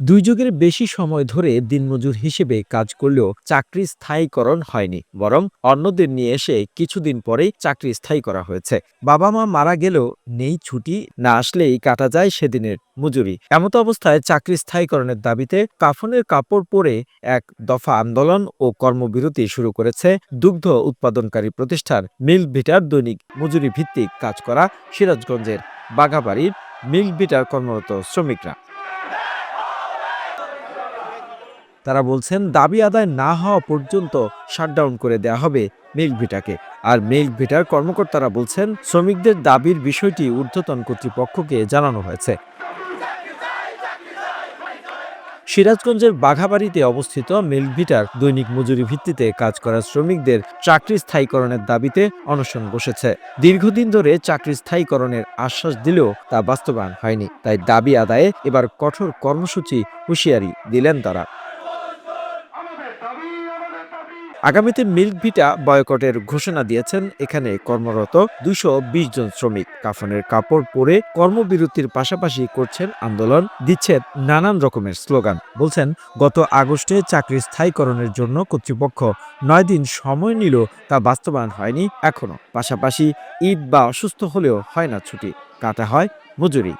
দুই যুগের বেশি সময় ধরে দিনমজুর হিসেবে কাজ করলেও চাকরি স্থায়ীকরণ হয়নি, বরং অন্যদের নিয়ে এসে কিছুদিন পরেই চাকরি স্থায়ী করা হয়েছে। বাবা মা মারা গেলেও নেই ছুটি, না আসলেই কাটা যায় সেদিনের মজুরি। এমতো অবস্থায় চাকরি স্থায়ীকরণের দাবিতে কাফনের কাপড় পরে এক দফা আন্দোলন ও কর্মবিরতি শুরু করেছে দুগ্ধ উৎপাদনকারী প্রতিষ্ঠান মিল ভিটার দৈনিক মজুরি ভিত্তিক কাজ করা সিরাজগঞ্জের বাঘাবাড়ির মিল ভিটার কর্মরত শ্রমিকরা। তারা বলছেন, দাবি আদায় না হওয়া পর্যন্ত শাটডাউন করে দেয়া হবে মিল্ক ভিটাকে। আর মিল্ক ভিটার কর্মকর্তারা বলছেন, শ্রমিকদের দাবির বিষয়টি ঊর্ধ্বতন কর্তৃপক্ষকে জানানো হয়েছে। সিরাজগঞ্জের বাঘাবাড়িতে অবস্থিত মিল্ক ভিটার দৈনিক মজুরি ভিত্তিতে কাজ করা শ্রমিকদের চাকরি স্থায়ীকরণের দাবিতে অনশন বসেছে। দীর্ঘদিন ধরে চাকরি স্থায়ীকরণের আশ্বাস দিলেও তা বাস্তবায়ন হয়নি। তাই দাবি আদায়ে এবার কঠোর কর্মসূচি হুঁশিয়ারি দিলেন তারা। আগামীতে মিল্ক ভিটা বয়কটের ঘোষণা দিয়েছেন। এখানে কর্মরত দুশো জন শ্রমিক কাফনের কাপড় পরে কর্মবিরতির পাশাপাশি করছেন আন্দোলন, দিচ্ছেন নানান রকমের স্লোগান। বলছেন, গত আগস্টে চাকরি স্থায়ীকরণের জন্য কর্তৃপক্ষ নয় দিন সময় নিল, তা বাস্তবায়ন হয়নি এখনও পাশাপাশি ঈদ বা অসুস্থ হলেও হয় না ছুটি, কাটা হয় মজুরি।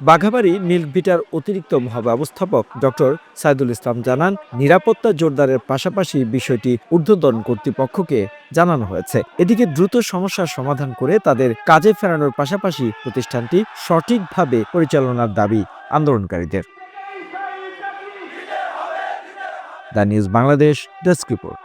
বাঘাবাড়ি মিল্ক ভিটার অতিরিক্ত মহাব্যবস্থাপক ডক্টর সাইদুল ইসলাম জানান, নিরাপত্তা জোরদারের পাশাপাশি বিষয়টি ঊর্ধ্বতন কর্তৃপক্ষকে জানানো হয়েছে। এদিকে দ্রুত সমস্যার সমাধান করে তাদের কাজে ফেরানোর পাশাপাশি প্রতিষ্ঠানটি সঠিকভাবে পরিচালনার দাবি আন্দোলনকারীদের। The News Bangladesh desk report.